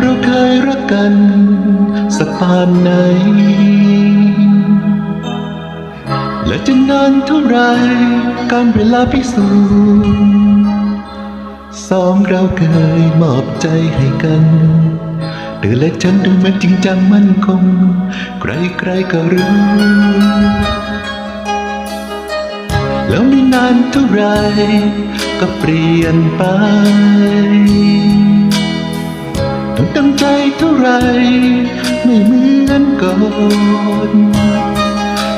เราเคยรักกันสักปานไหน และจะนานเท่าไรการเวลาพิสูจน์สองเราเคยมอบใจให้กันเธอและฉันดูมือนจริงจังมั่นคง ใครๆก็รู้ แล้วไม่นานเท่าไรก็เปลี่ยนไป ไม่เหมือนก่อน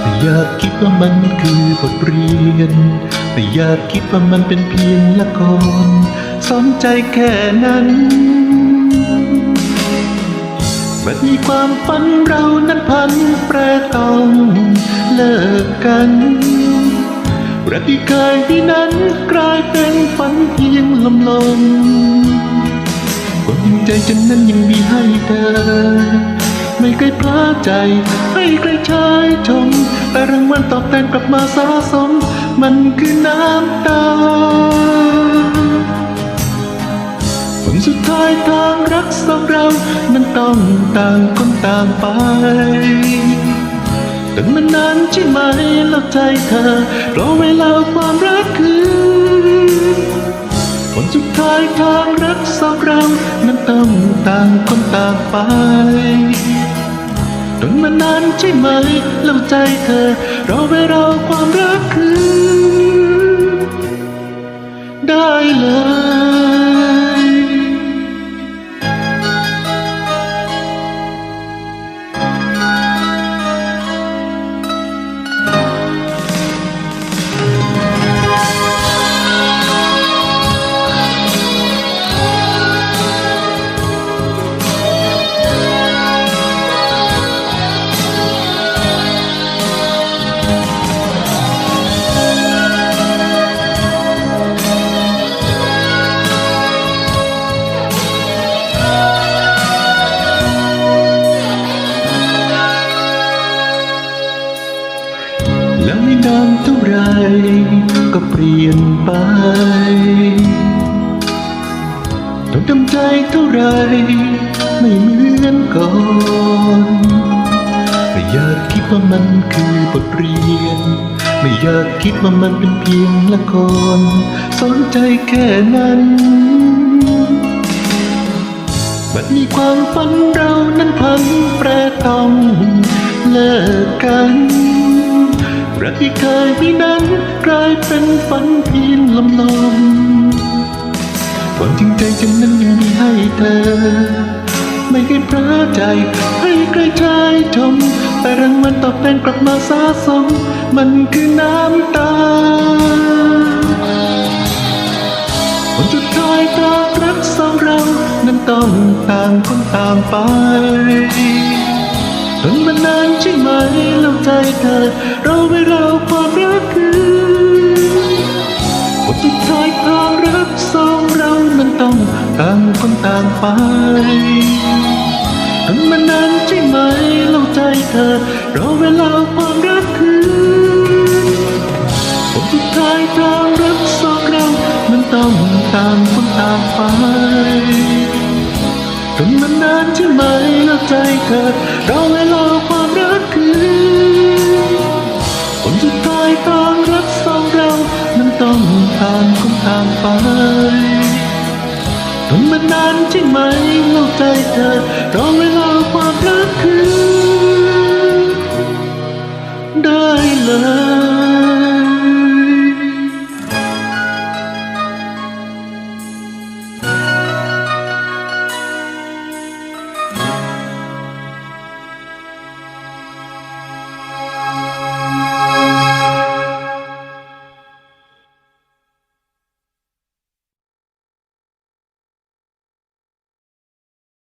ไม่อยากคิดว่ามันคือบทเรียนไม่อยากคิดว่ามันเป็นเพียงละครสนใจแค่นั้นบัดมีความฝันเรานั้นพันแปรต้องเลิกกันรักที่เคยที่นั้นกลายเป็นฝันเพียงลมลม ความจริงใจฉันนั้นยังมีให้เธอ ไม่เคยพลาดใจ ให้ใครชายชม แต่รางวัลตอบแทนกลับมาสะสม มันคือน้ำตาผลสุดท้ายทางรักสองเรานั้นต้องต่างคนต่างไปแต่มันนานใช่ไหมแล้วใจเธอรอเวลาความรักคือผลสุดท้ายทาง คนต่างไปจนมานานใช่ไหมแล้วใจเธอรอเวลาความรักคืนได้เลย แล้วไม่นานเท่าไรก็เปลี่ยนไปต้องทำใจเท่าไรไม่เหมือนก่อนไม่อยากคิดว่ามันคือบทเรียน ไม่อยากคิดว่ามันเป็นเพียงละครสนใจแค่นั้นบัดมีความฝันเรานั้นพันแปรต้องเลิกกัน รักที่เคยมีนั้นกลายเป็นฝันเพียงลมลมความจริงใจฉันนั้นยังมีให้เธอ ไม่เคยพลาใจให้ใครชายชมแต่รางวัลตอบแทนกลับมาสะสม มันคือน้ำตาผลสุดท้ายทารักสองเรา นั้นต้องต่างคนต่างไป จนมันนานใช่ไหมแล้วใจเธอเราไม่เราความรักคือผลสุดท้ายทางรักสองเรานั้นต้องต่างคนต่างไปจนมันนานใช่ไหมแล้วใจเธอเราเวลาความรักคือผลสุดท้ายทางรักสองเรามันต้องต่างคนต่างไปจนมันนานใช่ไหม ใจเธอเรอเวลาความรักคือผลสุดท้ายทางรักสองเรามันต้องผ่างคนทางไปทนมันนานใช่ไหมแล้วใจเธอรอเวลาความรักคือ